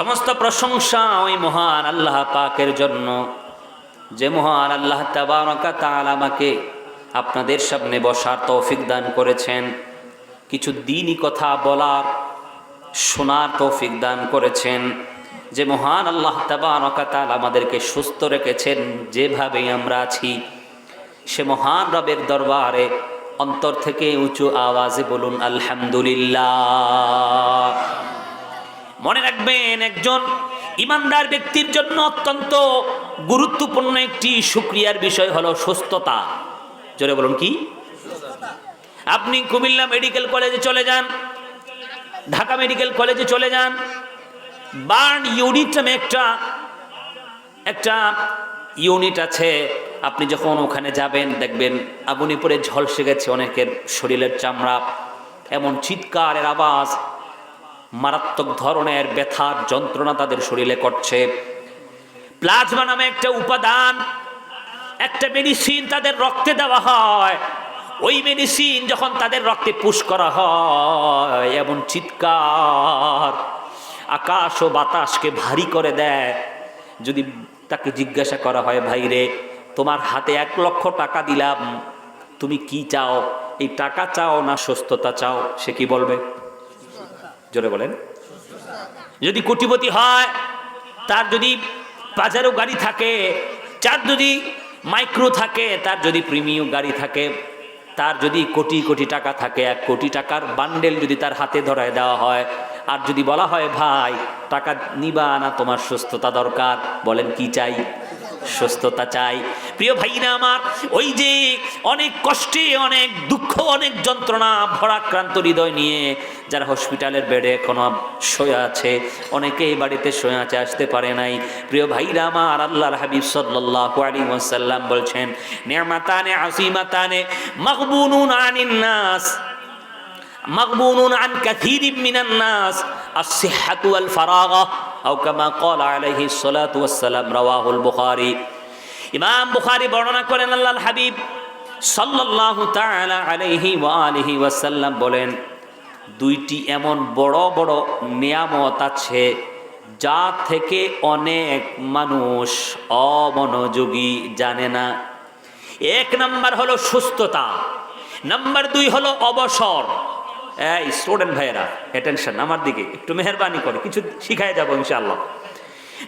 সমস্ত প্রশংসা ওই মহান আল্লাহ পাকের জন্য। যে মহান আল্লাহ তাবারকা তাআলা আমাকে আপনাদের সামনে বসার তৌফিক দান করেছেন, কিছু দিনই কথা বলার, শোনার তৌফিক দান করেছেন। যে মহান আল্লাহ তাবারকা তাআলা আমাদেরকে সুস্থ রেখেছেন যেভাবে আমরা আছি, সে মহান রবের দরবারে অন্তর থেকে উঁচু আওয়াজে বলুন, আলহামদুলিল্লাহ। মনে রাখবেন একজন ইমানদার ব্যক্তির জন্য অত্যন্ত গুরুত্বপূর্ণ একটি সুক্রিয়ার বিষয় হলো সুস্থতা। জোরে বলুন কি? আপনি কুমিল্লা মেডিকেল কলেজে চলে যান, ঢাকা মেডিকেল কলেজে চলে যান, বার্ন ইউনিট নামে একটা একটা ইউনিট আছে, আপনি যখন ওখানে যাবেন দেখবেন আগুনে ঝলসে গেছে অনেকের শরীরের চামড়া, এমন চিৎকারের আওয়াজ। মারাত্মক ধরনের ব্যথার যন্ত্রণা তাদের শরীরে করছে। প্লাজমা নামে একটা উপাদান, একটা মেডিসিন তাদের রক্তে দেওয়া হয়। ওই মেডিসিন যখন তাদের রক্তে পুশ করা হয়, এমন চিৎকার আকাশ ও বাতাসকে ভারী করে দেয়। যদি তাকে জিজ্ঞাসা করা হয়, ভাই রে, তোমার হাতে এক লক্ষ টাকা দিলাম, তুমি কি চাও? এই টাকা চাও না সুস্থতা চাও? সে কি বলবে? জোরে বলেন। যদি কোটিপতি হয়, তার যদি বাজারেও গাড়ি থাকে যার যদি মাইক্রো থাকে, তার যদি প্রিমিয়াম গাড়ি থাকে, তার যদি কোটি কোটি টাকা থাকে, এক কোটি টাকার বান্ডেল যদি তার হাতে ধরায় দেওয়া হয়, আর যদি বলা হয়, ভাই, টাকা নিবা না, তোমার সুস্থতা দরকার। বলেন, কি চাই? সুস্থতা চাই। প্রিয় ভাইরা আমার, ওই যে অনেক কষ্টে, অনেক দুঃখ, অনেক যন্ত্রণা, ভরাক্রান্ত হৃদয় নিয়ে যারা হসপিটালের বেডে এখনও শুয়ে আছে অনেকেই বাড়িতে শুয়ে আছে, আসতে পারে নাই। প্রিয় ভাইরা আমার, আল্লাহর হাবিব সাল্লাল্লাহু আলাইহি ওয়াসাল্লাম বলছেন, নিয়ামাতানে আসিমাতানে মাগবুনুন আনিন নাস। مغبون عن كثير من الناس الصحة والفراغة أو كما قال عليه الصلاة والسلام رواه البخاري ইমাম বুখারি বর্ণনা করেন আল্লাহর হাবিব সাল্লাল্লাহু তাআলা আলাইহি ওয়া আলিহি ওয়াসাল্লাম বলেন দুইটি এমন বড় বড় নিয়ামত আছে যা থেকে অনেক মানুষ অমনোযোগী জানে না এক নাম্বার হলো সুস্থতা নাম্বার দুই হলো অবসর এই স্টুডেন্ট ভাইয়েরা অ্যাটেনশন আমার দিকে, একটু মেহরবানি করে, কিছু শিখায় যাব ইনশাআল্লাহ।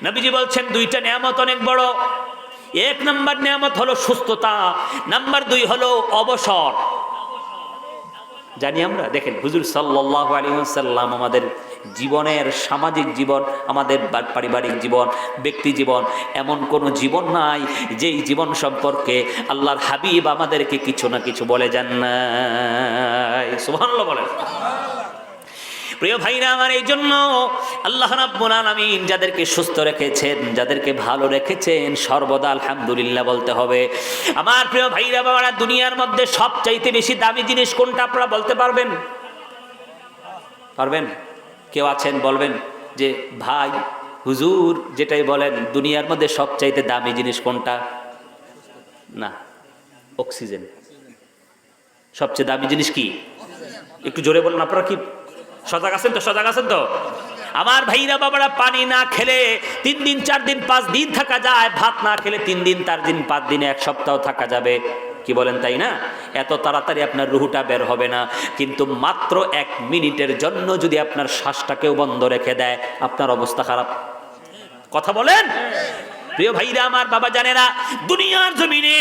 নবীজি বলছেন, দুইটা নিয়ামত অনেক বড়। এক নাম্বার নিয়ামত হলো সুস্থতা, নাম্বার দুই হলো অবসর। জানি আমরা? দেখেন, হুজুর সাল্লাহ আলী সাল্লাম আমাদের জীবনের সামাজিক জীবন, আমাদের পারিবারিক জীবন, ব্যক্তি জীবন, এমন কোনো জীবন নাই যেই জীবন সম্পর্কে আল্লাহর হাবিব আমাদেরকে কিছু না কিছু বলে যান না সুভান্ল বলেন। প্রিয় ভাইরা, আমার এই জন্য আল্লাহ রাব্বুল আলামিন যাদেরকে সুস্থ রেখেছেন, যাদেরকে ভালো রেখেছেন, সর্বদা আলহামদুলিল্লাহ বলতে হবে। আমার প্রিয় ভাইরা, বাবারা, দুনিয়ার মধ্যে সবচাইতে বেশি দামি জিনিস কোনটা আপনারা বলতে পারবেন? পারবেন? কেউ আছেন বলবেন যে, ভাই, হুজুর, যেটাই বলেন, দুনিয়ার মধ্যে সবচাইতে দামি জিনিস কোনটা? না, অক্সিজেন। সবচেয়ে দামি জিনিস কি? একটু জোরে বলুন, আপনারা কি সজাগ আছেন তো, সজাগ আছেন তো? আমার ভাইরা বাবারা পানি না খেলে তিন দিন, চার দিন, পাঁচ দিন থাকা যায়। ভাত না খেলে তিন দিন, চার দিন, পাঁচ দিনে এক সপ্তাহ থাকা যাবে। কি বলেন তাই না? এত তাড়াতাড়ি আপনার রুহুটা বের হবে না। কিন্তু মাত্র এক মিনিটের জন্য যদি আপনার শ্বাসটাকেও বন্ধ রেখে দেয়, আপনার অবস্থা খারাপ। কথা বলেন? প্রিয় ভাইরা, আমার বাবা জানে না দুনিয়ার জমিনে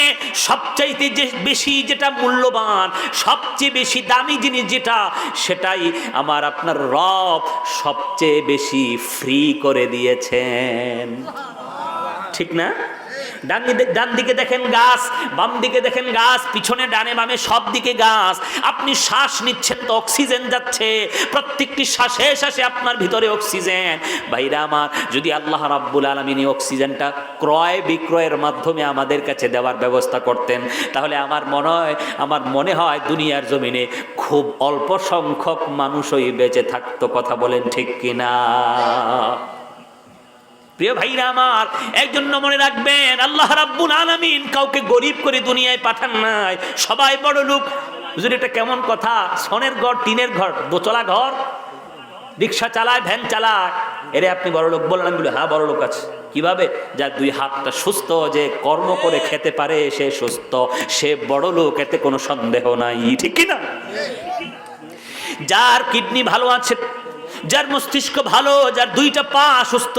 সবচাইতে যে বেশি যেটা মূল্যবান, সবচেয়ে বেশি দামি জিনিস যেটা, সেটাই আমার আপনার রব সবচেয়ে বেশি ফ্রি করে দিয়েছেন। ঠিক না? ডান ডান দিকে দেখেন গাছ বাম দিকে দেখেন গাছ, পিছনে, ডানে, বামে সব দিকে গাছ। আপনি শ্বাস নিচ্ছেন তো অক্সিজেন যাচ্ছে। প্রত্যেকটি শ্বাসে শ্বাসে আপনার ভিতরে অক্সিজেন। ভাইরা আমার, যদি আল্লাহ রাব্বুল আলমিন অক্সিজেনটা ক্রয় বিক্রয়ের মাধ্যমে আমাদের কাছে দেওয়ার ব্যবস্থা করতেন, তাহলে আমার মনে হয়, আমার মনে হয় দুনিয়ার জমিনে খুব অল্প সংখ্যক মানুষই বেঁচে থাকতো, কথা বলেন ঠিক কিনা? প্রিয় ভাইরা আমার এর জন্য মনে রাখবেন, আল্লাহ রাব্বুল আলামিন কাউকে গরিব করে দুনিয়ায় পাঠান নাই। সবাই বড় লোক। হুজুর, এটা কেমন কথা? সনের ঘর, টিনের ঘর, দোতলা ঘর? রিক্সা চালায়, ভ্যান চালায়। এরে আপনি বড় লোক বললাম বলে হ্যাঁ বড় লোক আছে। কীভাবে? যার দুই হাতটা সুস্থ, যে কর্ম করে খেতে পারে, সে সুস্থ। সে বড় লোক, এতে কোনো সন্দেহ নাই। ঠিক কি না যার কিডনি ভালো আছে, যার মস্তিষ্ক ভালো, যার দুইটা পা সুস্থ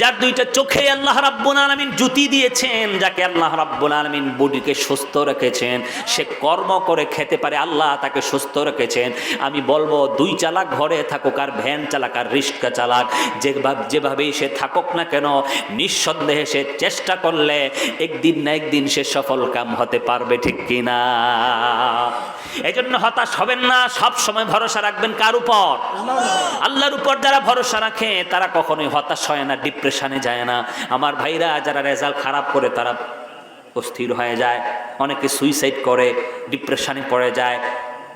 যার দুইটা চোখে আল্লাহ রাব্বুল আলামিন জুতি দিয়েছেন, যাকে আল্লাহ রাব্বুল আলামিন বডিকে সুস্থ রেখেছেন, সে কর্ম করে খেতে পারে, আল্লাহ তাকে সুস্থ রেখেছেন। আমি বলব, দুই চালাক ঘরে থাকুক আর ভ্যান চালাক আর রিক্সা চালাক, যেভাবে, যেভাবেই সে থাকুক না কেন, নিঃসন্দেহে সে চেষ্টা করলে একদিন না একদিন সে সফল কাম হতে পারবে, ঠিক কিনা? এই জন্য হতাশ হবেন না, সব সময় ভরসা রাখবেন কার উপর? আল্লাহর উপর যারা ভরসা রাখে, তারা কখনোই হতাশ হয় না ডিপ্রেশনে যায় না। আমার ভাইরা যারা রেজাল্ট খারাপ করে, তারা অস্থির হয়ে যায়, অনেকে সুইসাইড করে ডিপ্রেশনে পড়ে যায়।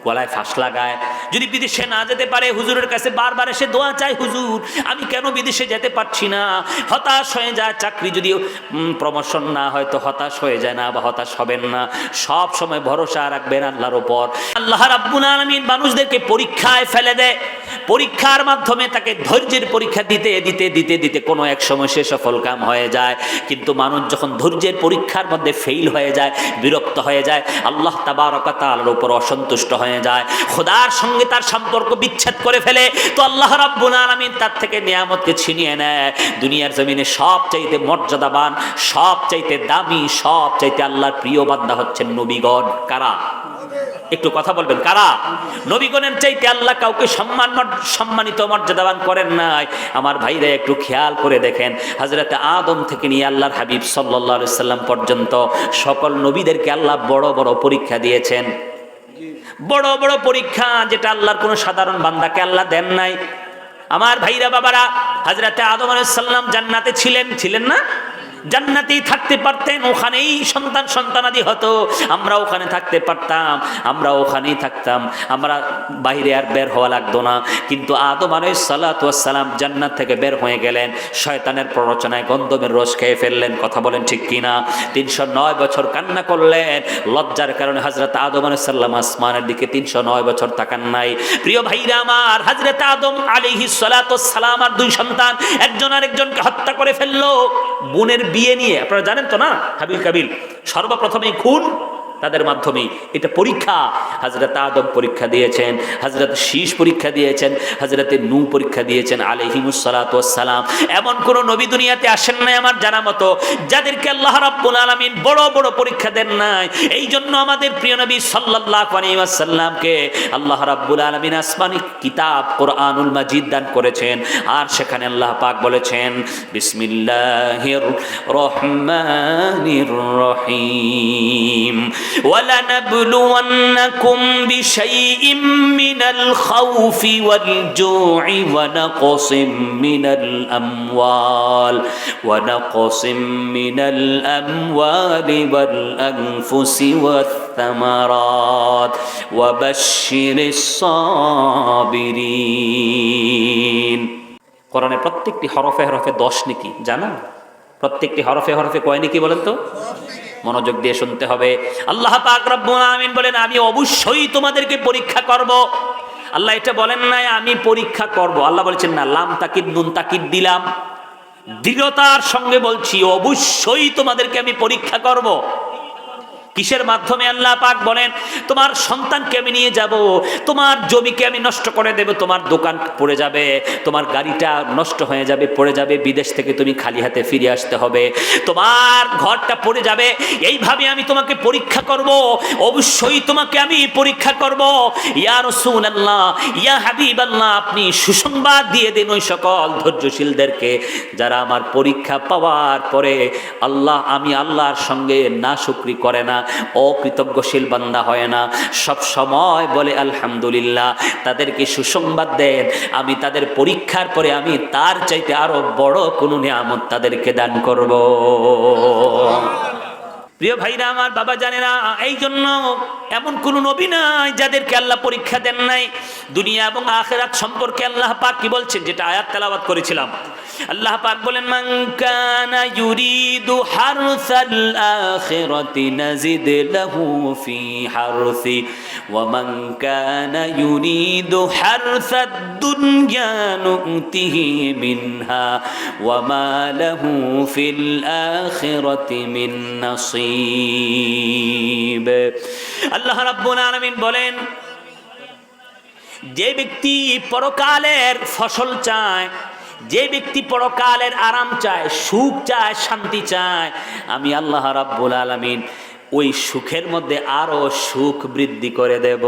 গলায় ফাঁস লাগায়। যদি বিদেশে না যেতে পারে, হুজুরের কাছে বারবার এসে দোয়া চাই হুজুর, আমি কেন বিদেশে যেতে পারছি না? হতাশ হয়ে যায় চাকরি, যদি প্রমোশন না হয় তো হতাশ হয়ে যায় না বা হতাশ হবেন না। সব সময় ভরসা রাখবেন আল্লাহর ওপর আল্লাহ রাব্বুল আলামিন মানুষদেরকে পরীক্ষায় ফেলে দেয়। পরীক্ষার মাধ্যমে তাকে ধৈর্যের পরীক্ষা দিতে দিতে দিতে দিতে কোনো এক সময় সে সফল কাম হয়ে যায়। কিন্তু মানুষ যখন ধৈর্যের পরীক্ষার মধ্যে ফেল হয়ে যায়, বিরক্ত হয়ে যায়, আল্লাহ তাবারকাতার উপর অসন্তুষ্ট হয়ে যায়। খোদার সঙ্গে তার সম্পর্ক বিচ্ছেদ করে ফেলে। তো আল্লাহ রাব্বুল আলামিন তার থেকে নিয়ামতকে ছিনিয়ে নেয়। দুনিয়ার জমিনে সব চাইতে মর্যাদাবান সব চাইতে দামি সব চাইতে আল্লাহর প্রিয় বান্দা হচ্ছেন নবীগণ। কারা? একটু কথা বলবেন, কারা? নবীগণের চাইতে আল্লাহ কাউকে সম্মান সম্মানিত, মর্যাদাবান করেন নাই। আমার ভাইরা, একটু খেয়াল করে দেখেন। হাজরতে আদম থেকে নিয়ে আল্লাহর হাবিব সাল্লাহ সাল্লাম পর্যন্ত সকল নবীদেরকে আল্লাহ বড় বড় পরীক্ষা দিয়েছেন। বড় বড় পরীক্ষা যেটা আল্লাহর কোনো সাধারণ বান্দাকে আল্লাহ দেন নাই। আমার ভাইরা বাবারা হাজরাতে আদম আলাইসাল্লাম জান্নাতে ছিলেন। ছিলেন না? জান্নাতেই থাকতে পারতেন, ওখানেই সন্তান সন্তানাদি হতো। আমরা ওখানে থাকতে পারতাম, আমরা ওখানেই থাকতাম। আমরা বাইরে আর বের হওয়া লাগতো না। কিন্তু আদম আলাইসাল্লাম জান্নাত থেকে বের হয়ে গেলেন। শয়তানের প্ররোচনায় গন্ধমের রস খেয়ে ফেললেন, কথা বলেন ঠিক কিনা? তিনশো নয় বছর কান্না করলেন। লজ্জার কারণে হাজরত আদম আলাইসাল্লাম আসমানের দিকে তিনশো নয় বছর তাকান নাই। প্রিয় ভাইরা আমার হাজরত আদম আলিহি সালাম আর দুই সন্তান একজন আরেকজনকে হত্যা করে ফেলল। বোনের বিয়ে নিয়ে আপনারা জানেন তো না হাবিল কাবিল? সর্বপ্রথমেই খুন তাদের মাধ্যমে এটা পরীক্ষা। হাজরত আদম পরীক্ষা দিয়েছেন হাজরত শীষ পরীক্ষা দিয়েছেন হাজরতে নু পরীক্ষা দিয়েছেন আলহিমুসালাম এমন কোন নবী দুনিয়াতে আসেন নাই আমার জানা মতো, যাদেরকে আল্লাহ রাব্বুল আলামিন বড় বড় পরীক্ষা দেন নাই। এই জন্য আমাদের প্রিয় নবী ওয়াসাল্লামকে আল্লাহ রাব্বুল আলামিন আসমানি কিতাব কোরআনুল মাজিদ দান করেছেন। আর সেখানে আল্লাহ পাক বলেছেন, বিসমিল্লাহির রহমানির রহিম। ولنبلونكم بشيء من الخوف والجوع ونقص من الأموال ونقص من الأموال والأنفس والثمرات وبشر الصابرين কোরআনের প্রত্যেকটি হরফে হরফে দশ নাকি জানা প্রত্যেকটি হরফে হরফে কয় নাকি বলেন তো মনোযোগ দিয়ে শুনতে হবে। আল্লাহ আমিন বলেন, আমি অবশ্যই তোমাদেরকে পরীক্ষা করব। আল্লাহ এটা বলেন নাই, আমি পরীক্ষা করব। আল্লাহ বলেছেন, না, লাম তাকিদ, নুন তাকিদ দিলাম। দৃঢ়তার সঙ্গে বলছি, অবশ্যই তোমাদেরকে আমি পরীক্ষা করব। কিসের মাধ্যমে আল্লাহ পাক বলেন, তোমার সন্তানকে আমি নিয়ে যাব, তোমার জমিকে আমি নষ্ট করে দেব, তোমার দোকান পড়ে যাবে, তোমার গাড়িটা নষ্ট হয়ে যাবে, পড়ে যাবে, বিদেশ থেকে তুমি খালি হাতে ফিরে আসতে হবে, তোমার ঘরটা পড়ে যাবে, এইভাবে আমি তোমাকে পরীক্ষা করব, অবশ্যই তোমাকে আমি পরীক্ষা করব, ইয়া রসুল আল্লাহ ইয়া হাবিব আল্লাহ আপনি সুসংবাদ দিয়ে দিন ওই সকল ধৈর্যশীলদেরকে, যারা আমার পরীক্ষা পাওয়ার পরে আল্লাহ, আমি আল্লাহর সঙ্গে না শুক্রি করে না অকৃতজ্ঞশীল বান্দা হয় না। সব সময় বলে, আলহামদুলিল্লাহ। তাদেরকে সুসংবাদ দেন। আমি তাদের পরীক্ষার পরে আমি তার চাইতে আরও বড় কোনো নিয়ামত তাদেরকে দান করব। প্রিয় ভাইরা, আমার বাবা জানে না এই জন্য এমন কোন নবী নাই যাদেরকে আল্লাহ পরীক্ষা দেন নাই। দুনিয়া এবং আখেরাত সম্পর্কে আল্লাহ পাক কি বলছেন? যেটা আয়াত তেলাওয়াত করেছিলাম। আল্লাহ পাক বলেন, মান কানা ইউরিদু হারসাল আখিরাতি নাজিদ লাহু ফি হারসি, ওয়া মান কানা ইউরিদু হারসাদ দুনিয়া নুতিহি মিনহা, ওয়া মা লাহু ফিল আখিরাতি মিন নাসিব আল্লাহ রাব্বুল আলামিন বলেন, যে ব্যক্তি পরকালের ফসল চায়, যে ব্যক্তি পরকালের আরাম চায়, সুখ চায়, শান্তি চায়, আমি আল্লাহ রাব্বুল আলামিন ওই সুখের মধ্যে আরও সুখ বৃদ্ধি করে দেব।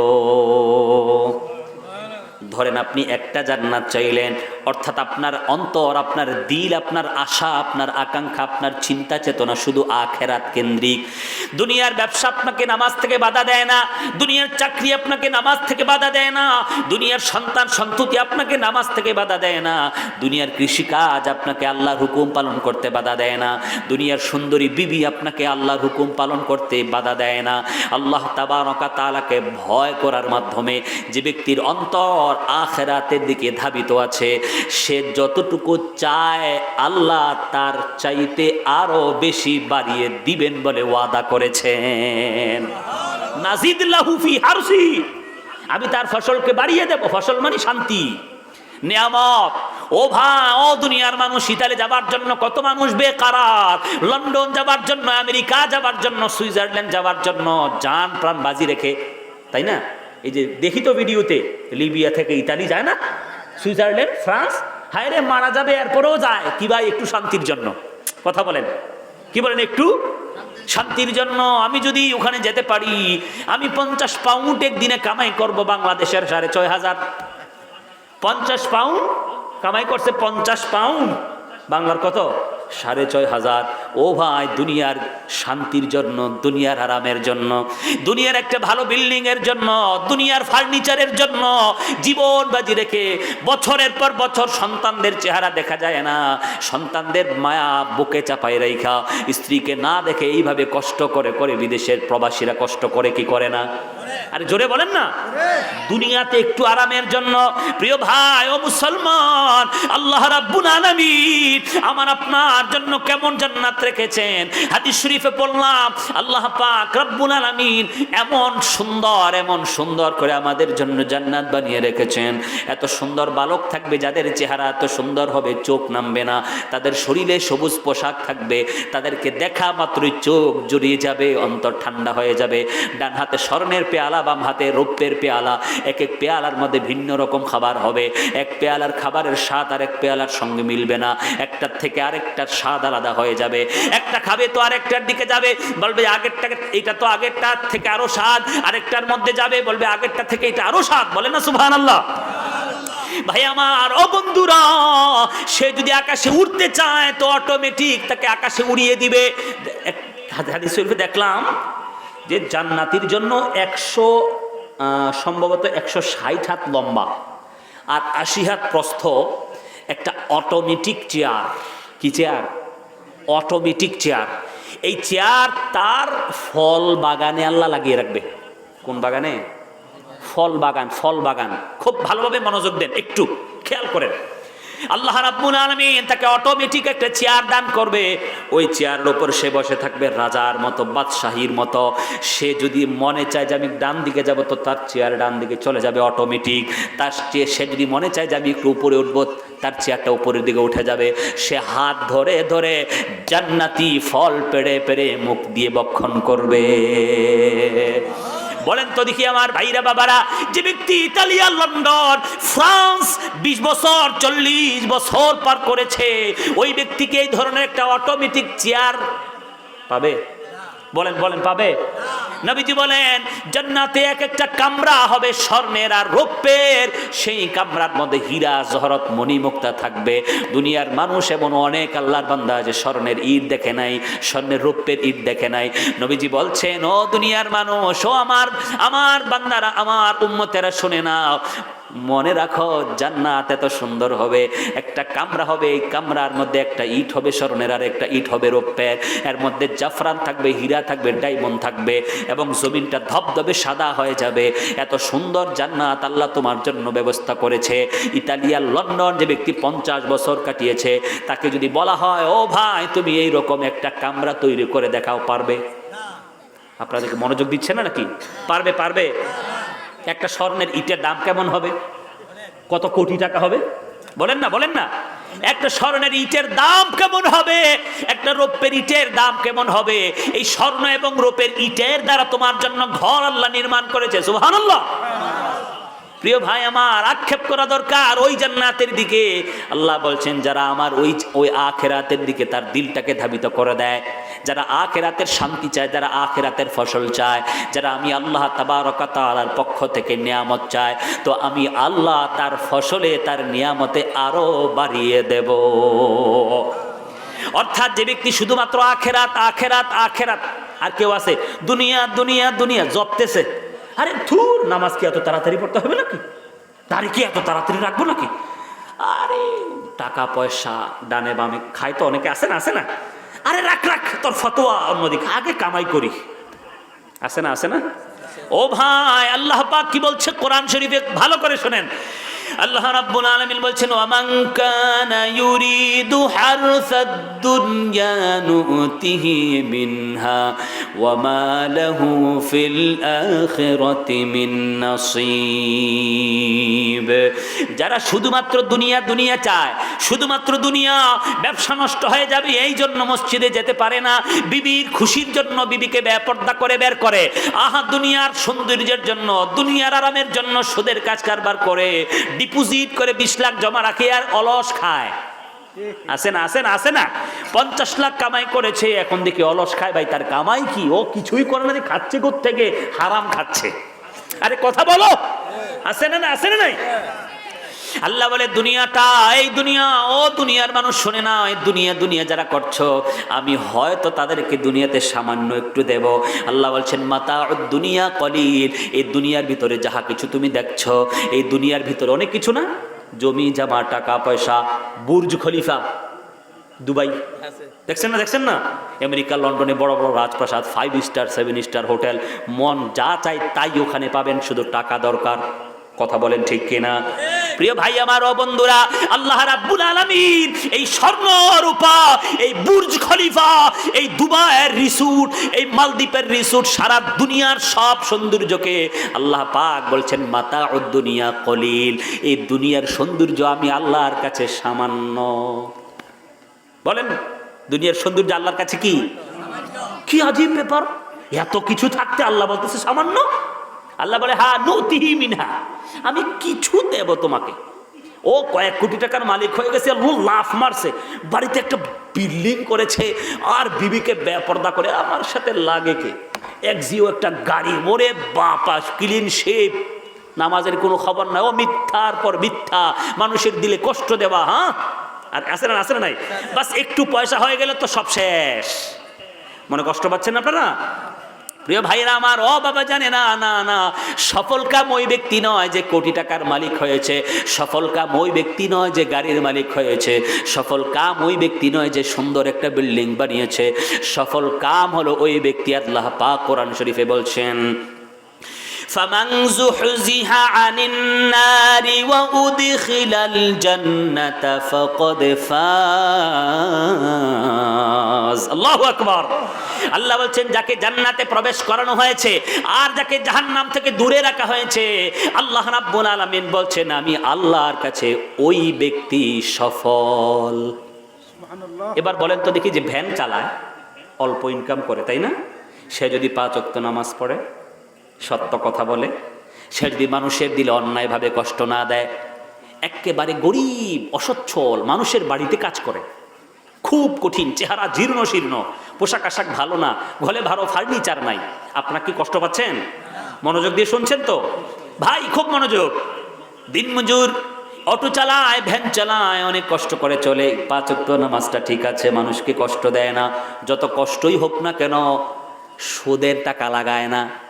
ধরেন আপনি একটা জান্নাত চাইলেন অর্থাৎ আপনার অন্তর, আপনার দিল, আপনার আশা, আপনার আকাঙ্ক্ষা, আপনার চিন্তা চেতনা শুধু আখেরাত কেন্দ্রিক। দুনিয়ার ব্যবসা আপনাকে নামাজ থেকে বাধা দেয় না। দুনিয়ার চাকরি আপনাকে নামাজ থেকে বাধা দেয় না। দুনিয়ার সন্তান সন্ততি আপনাকে নামাজ থেকে বাধা দেয় না। দুনিয়ার কৃষিকাজ আপনাকে আল্লাহর হুকুম পালন করতে বাধা দেয় না। দুনিয়ার সুন্দরী বিবি আপনাকে আল্লাহর হুকুম পালন করতে বাধা দেয় না। আল্লাহ তাবারকা তালাকে ভয় করার মাধ্যমে যে ব্যক্তির অন্তর আখেরাতের দিকে ধাবিত আছে সে যতটুকু চায় আল্লাহ তার চাইতে আরও বেশি বাড়িয়ে দিবেন বলে ওয়াদা করেছেন। আমি তার ফসলকে বাড়িয়ে দেব, ফসল মানে শান্তি। নিয়ামত। ও ভা ও দুনিয়ার মানুষ, ইতালি যাবার জন্য কত মানুষ বেকারার। লন্ডন যাবার জন্য, আমেরিকা যাবার জন্য, সুইজারল্যান্ড যাবার জন্য জান প্রাণ বাজি রেখে। তাই না? এই যে দেখি তো ভিডিওতে, লিবিয়া থেকে ইতালি যায় না? সুইজারল্যান্ড, ফ্রান্স, হায়রে মারা যাবে, এরপরেও যায়। কি ভাই, একটু শান্তির জন্য। কথা বলেন। কি বলেন একটু? শান্তির জন্য। আমি যদি ওখানে যেতে পারি, আমি পঞ্চাশ পাউন্ড একদিনে কামাই করব বাংলাদেশের সাড়ে ছয় হাজার। পঞ্চাশ পাউন্ড কামাই করছে পঞ্চাশ পাউন্ড বাংলার কত? সাড়ে ছয় হাজার। ও ভাই, দুনিয়ার শান্তির জন্য, দুনিয়ার আরামের জন্য, দুনিয়ার একটা ভালো বিল্ডিং এর জন্য, দুনিয়ার ফার্নিচারের জন্য, জীবন বাজি রেখে বছরের পর বছর সন্তানদের চেহারা দেখা যায় না। সন্তানদের মায়া বুকে চাপাই রেখা স্ত্রীকে না দেখে এইভাবে কষ্ট করে করে বিদেশের প্রবাসীরা কষ্ট করে কি করে না? আরে জোরে বলেন না। দুনিয়াতে একটু আরামের জন্য। প্রিয় ভাই, ও মুসলমান, আল্লাহ রাব্বুল আলামিন আমার আপনার জন্য কেমন জান্নাত রেখেছেন? হাদিস শরীফে পড়লাম, আল্লাহ পাক রব্বুল আলামিন এমন সুন্দর এমন সুন্দর করে আমাদের জন্য জান্নাত বানিয়ে রেখেছেন। এত সুন্দর বালক থাকবে যাদের চেহারা এত সুন্দর হবে, চোখ নামবে না। তাদের শরীরে সবুজ পোশাক থাকবে, তাদেরকে দেখা মাত্রই চোখ জড়িয়ে যাবে, অন্তর ঠান্ডা হয়ে যাবে। ডান হাতে স্বর্ণের পেয়ালা, বাম হাতে রৌপ্যের পেয়ালা। এক এক পেয়ালার মধ্যে ভিন্ন রকম খাবার হবে। এক পেয়ালার খাবারের স্বাদ আর এক পেয়ালার সঙ্গে মিলবে না। একটার থেকে আরেকটার স্বাদ আলাদা হয়ে যাবে। একটা খাবে তো আরেকটার দিকে যাবে। বলবে আগেরটা এটা তো আগেরটার থেকে আরও স্বাদ। আরেকটার মধ্যে যাবে। বলবে আগেরটা থেকে এটা আরও স্বাদ। বলে না সুবহান আল্লাহ ভাই, আমার ও বন্ধুরা, সে যদি আকাশে উঠতে চায়, তো অটোমেটিক তাকে আকাশে উড়িয়ে দিবে। দেখলাম যে জান্নাতির জন্য একশো সম্ভবত একশো ষাট হাত লম্বা আর আশি হাত প্রস্থ একটা অটোমেটিক চেয়ার কি চেয়ার অটোমেটিক চেয়ার এই চেয়ার তার ফল বাগানে আল্লাহ লাগিয়ে রাখবে। কোন বাগানে? ফল বাগান ফল বাগান। খুব ভালোভাবে মনোযোগ দেন, একটু খেয়াল করেন। আল্লাহ রাব্বুল আলামিন তাকে অটোমেটিক একটা চেয়ার দান করবে। ওই চেয়ারের উপর সে বসে থাকবে রাজার মতো, বাদশাহীর মতো। সে যদি মনে চায় যে আমি ডান দিকে যাব, তো তার চেয়ার ডান দিকে চলে যাবে অটোমেটিক তার সে যদি মনে চায় যে আমি একটু উপরে উঠবো, তার চেয়ারটা উপরের দিকে উঠে যাবে। সে হাত ধরে ধরে জান্নাতি ফল পেড়ে পেড়ে মুখ দিয়ে বক্ষণ করবে। বলেন তো দেখি আমার ভাইরা বাবারা, যে ব্যক্তি ইতালিয়া, লন্ডন, ফ্রান্স বিশ বছর, চল্লিশ বছর পার করেছে, ওই ব্যক্তিকে এই ধরনের একটা অটোমেটিক চেয়ার পাবে? বলেন বলেন, পাবে? নবীজি বলেন, জান্নাতে এক একটা কামরা হবে স্বর্ণের আর রৌপ্যের। সেই কামরার মধ্যে হীরা, জহরত, মণিমুক্তা থাকবে। দুনিয়ার মানুষ এমন অনেক আল্লাহর বান্দা যে স্বর্ণের ঈদ দেখে নাই, স্বর্ণের রৌপ্যের ঈদ দেখে নাই। নবীজি বলছেন, ও দুনিয়ার মানুষ, ও আমার আমার বান্দারা, আমার উম্মতেরা, শুনে নাও মনে রাখো, জান্নাত এত সুন্দর হবে। একটা কামরা হবে, এই কামরার মধ্যে একটা ইট হবে, স্বর্ণের আর একটা ইট হবে রৌপ্যের এর মধ্যে জাফরান থাকবে, হীরা থাকবে, ডায়মন্ড থাকবে এবং জমিনটা ধবধবে সাদা হয়ে যাবে। এত সুন্দর জান্নাত আল্লাহ তোমার জন্য ব্যবস্থা করেছে। ইতালিয়া লন্ডন যে ব্যক্তি পঞ্চাশ বছর কাটিয়েছে, তাকে যদি বলা হয়, ও ভাই, তুমি এই রকম একটা কামরা তৈরি করে দেখাও, পারবে? আপনাদেরকে মনোযোগ দিচ্ছে না নাকি? পারবে পারবে? একটা স্বর্ণের ইটের দাম কেমন হবে? কত কোটি টাকা হবে? বলেন না বলেন না। একটা স্বর্ণের ইটের দাম কেমন হবে? একটা রৌপ্যের ইটের দাম কেমন হবে? এই স্বর্ণ এবং রোপের ইটের দ্বারা তোমার জন্য ঘর আল্লাহ নির্মাণ করেছে। সুবহানাল্লাহ। প্রিয় ভাই আমার, আক্ষেপ করা দরকার ওই জান্নাতের দিকে। আল্লাহ বলছেন, যারা আমার ওই ওই আখেরাতের দিকে তার দিলটাকে ধাবিত করে দেয়, যারা আখেরাতের শান্তি চায়, যারা আখেরাতের ফসল চায়, যারা আমি আল্লাহ তাবারকাতালার পক্ষ থেকে নিয়ামত চায় তো আমি আল্লাহ তার ফসলে, তার নিয়ামতে আরও বাড়িয়ে দেব। অর্থাৎ যে ব্যক্তি শুধুমাত্র আখেরাত আখেরাত আখেরাত, আর কেউ আছে, দুনিয়া দুনিয়া দুনিয়া, জপতেছে আরে থুর নামাজ কি এত তাড়াতাড়ি পড়তে হবে নাকি? তার কি এত তাড়াতাড়ি রাখব নাকি? আরে, টাকা, পয়সা, ডানে বামে, খাই তো অনেকে আসে না আসে না? আরে রাখ রাখ, তোর ফতোয়া অন্যদিকে, আগে কামাই করি। আসে না আসে না? ও ভাই, আল্লাহ পাক কি বলছে? কোরআন শরীফে ভালো করে শোনেন। আল্লাহ রাব্বুল আলামিন বলছেন, ওয়ামান কানা ইউরিদু হারসাদ দুনিয়া নুতিহি মিনহা ওয়ামা লাহু ফিল আখিরাতি মিন নাসিব। যারা শুধুমাত্র দুনিয়া দুনিয়া চায়, শুধুমাত্র দুনিয়া, ব্যবসা নষ্ট হয়ে যাবে, এই জন্য মসজিদে যেতে পারে না। বিবির খুশির জন্য বিবিকে বেপর্দা করে বের করে। আহা, দুনিয়ার সৌন্দর্যের জন্য, দুনিয়ার আরামের জন্য সুদের কাজ কারবার করে। ডিপোজিট করে বিশ লাখ জমা রাখে আর অলস খায়। আসে না আসে না আসে না? পঞ্চাশ লাখ কামাই করেছে, এখন দেখি অলস খায়। ভাই, তার কামাই কি? ও কিছুই করে না, যে খাচ্ছে থেকে হারাম খাচ্ছে। আরে, কথা বলো! আসে না না আসে না নাই? আল্লাহ বলে দুনিয়াটা এই দুনিয়া, ও দুনিয়ার মানুষ, শোনে না, এই দুনিয়া দুনিয়া যারা করছ, আমি হয়তো তাদেরকে দুনিয়াতে সামান্য একটু দেব। আল্লাহ বলছেন মাতা দুনিয়া কলিল, এই দুনিয়ার ভিতরে যাহা কিছু তুমি দেখছ, এই দুনিয়ার ভিতরে অনেক কিছু না? জমি, জামা, টাকা, পয়সা, বুর্জ খলিফা, দুবাই, দেখছেন না দেখছেন না? আমেরিকা, লন্ডনে বড় বড় রাজপ্রাসাদ five star seven star hotel, মন যা চাই তাই ওখানে পাবেন, শুধু টাকা দরকার। কথা বলেন ঠিক কিনা? প্রিয় ভাই আমার, ও বন্ধুরা, আল্লাহ রাব্বুল আলামিন এই স্বর্ণ রূপা, এই বুর্জ খলিফা, এই দুবাইয়ের রিসুট এই মালদ্বীপের রিসুট সারা দুনিয়ার সব সৌন্দর্যকে আল্লাহ পাক বলছেন মাতা দুনিয়া কলিল। এই দুনিয়ার সৌন্দর্য আমি আল্লাহর কাছে সামান্য। বলেন, দুনিয়ার সৌন্দর্য আল্লাহর কাছে কি? কি আজীব ব্যাপার? এত কিছু থাকতে আল্লাহ বলতেছে সামান্য? আল্লাহ বলে, হা, নতিহি মিনহা। আমি কিছু দেব তোমাকে। ও কয়েক কোটি টাকার মালিক হয়ে গেছে ও লাফ মারছে। বাড়িতে একটা বিল্ডিং করেছে আর বিবিকে বেপর্দা করে। আমার সাথে লাগে কে? এক জিও একটা গাড়ি, ওরে বাপাস ক্লিন শেপ নামাজের কোনো খবর নাই। ও মিথ্যার পর মিথ্যা। মানুষের দিলে কষ্ট দেওয়া হ্যাঁ? আর আসে না আসে না নাই? বাস একটু পয়সা হয়ে গেলে তো সব শেষ। মনে কষ্ট পাচ্ছেন আপনারা? প্রিয় ভাইরা আমার ও বাবা জানে না না না। সফল কাম ওই ব্যক্তি নয় যে কোটি টাকার মালিক হয়েছে। সফল কাম ওই ব্যক্তি নয় যে গাড়ির মালিক হয়েছে। সফল কাম ওই ব্যক্তি নয় যে সুন্দর একটা বিল্ডিং বানিয়েছে। সফল কাম হলো ওই ব্যক্তি, আল্লাহ পাক কোরআন শরীফে বলছেন فمن زحزح عن النار وأدخل الجنة فقد فاز الله أكبر আল্লাহ বলছেন যাকে জান্নাতে প্রবেশ করানো হয়েছে আর যাকে জাহান্নাম থেকে দূরে রাখা হয়েছে আল্লাহ রাব্বুল আলামিন বলছেন আমি আল্লাহর কাছে ওই ব্যক্তি সফল এবার বলেন তো দেখি যে ভ্যান চালায় অল্প ইনকাম করে তাই না সে যদি পাঁচ অক্ত নামাজ পড়ে সত্য কথা বলে। সে যদি মানুষের দিলে অন্যায়ভাবে কষ্ট না দেয়। একেবারে গরিব, অসচ্ছল মানুষের বাড়িতে কাজ করে। খুব কঠিন, চেহারা জীর্ণ শীর্ণ। পোশাক আশাক ভালো না, ঘরে ভালো ফার্নিচার নাই। আপনার কি কষ্ট পাচ্ছেন? মনোযোগ দিয়ে শুনছেন তো? ভাই, খুব মনোযোগ। দিনমজুর অটো চালায়, ভ্যান চালায়, অনেক কষ্ট করে চলে। পাঁচ অক্ত নামাজটা ঠিক আছে, মানুষকে কষ্ট দেয় না। যত কষ্টই হোক না কেন, সুদের টাকা লাগায় না।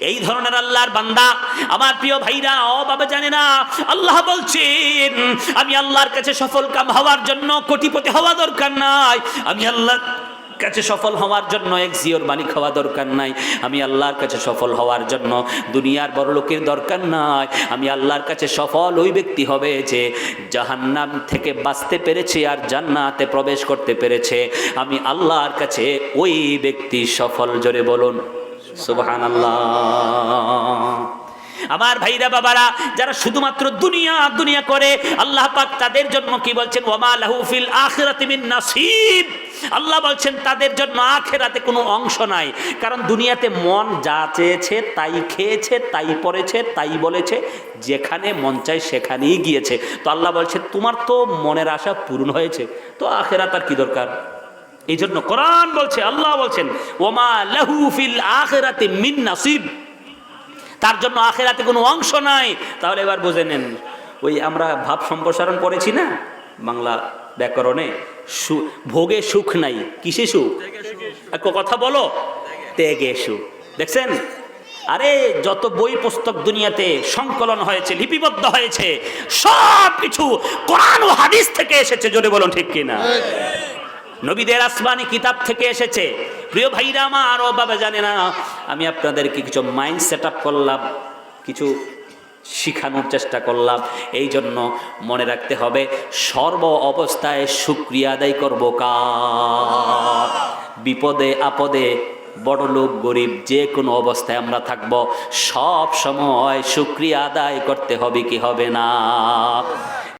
এই ধরনের আল্লাহর বান্দা। আমার প্রিয় ভাইরা বাবা জানে না, আল্লাহ বলছেন, আমি আল্লাহর কাছে সফল কাম হওয়ার জন্য কোটিপতি হওয়া দরকার নাই। আমি আল্লাহর কাছে সফল হওয়ার জন্য এক জিওর মালিক হওয়া দরকার নাই। আমি আল্লাহর কাছে সফল হওয়ার জন্য দুনিয়ার বড় লোকের দরকার নাই। আমি আল্লাহর কাছে সফল ওই ব্যক্তি হবে যে জাহান্নাম থেকে বাঁচতে পেরেছে আর জান্নাতে প্রবেশ করতে পেরেছে। আমি আল্লাহর কাছে ওই ব্যক্তি সফল, জোরে বলুন। আমার ভাইরা বাবারা, যারা শুধুমাত্র দুনিয়া দুনিয়া করে, আল্লাহ পাক তাদের জন্য কি বলছেন? ওমা লাহু ফিল নাসিব। আল্লাহ বলছেন, তাদের জন্য আখেরাতে কোনো অংশ নাই। কারণ দুনিয়াতে মন যা চেয়েছে তাই খেয়েছে, তাই পড়েছে, তাই বলেছে, যেখানে মন চায় সেখানেই গিয়েছে। তো আল্লাহ বলছে, তোমার তো মনের আশা পূরণ হয়েছে। তো আখেরাত আর কি দরকার? এই জন্য কোরআন বলছে, আল্লাহ বলছেন, ওমা লাহু ফিল আখিরাতি মিন নাসিব। তার জন্য আখেরাতে কোনো অংশ নাই। তাহলে এবার বুঝে নেন, ওই আমরা ভাব সম্প্রসারণ করেছি না বাংলা ব্যাকরণে? ভোগে সুখ নাই। কিসে সুখ? এক কথা বলো। ত্যাগে সুখ। দেখছেন? আরে, যত বই পুস্তক দুনিয়াতে সংকলন হয়েছে, লিপিবদ্ধ হয়েছে সব কিছু কোরআন ও হাদিস থেকে এসেছে, জোরে বলুন ঠিক কিনা? নবীদের আসমানি কিতাব থেকে এসেছে। প্রিয় ভাইরা, আমার ও বাবা জানে না, আমি আপনাদেরকে কিছু মাইন্ড সেট আপ করলাম, কিছু শিখানোর চেষ্টা করলাম। এই জন্য মনে রাখতে হবে, সর্ব অবস্থায় সুক্রিয়া আদায় করব কার? বিপদে আপদে বড় লোক গরিব, যে কোনো অবস্থায় আমরা থাকব। সব সময় সুক্রিয়া আদায় করতে হবে কি হবে না?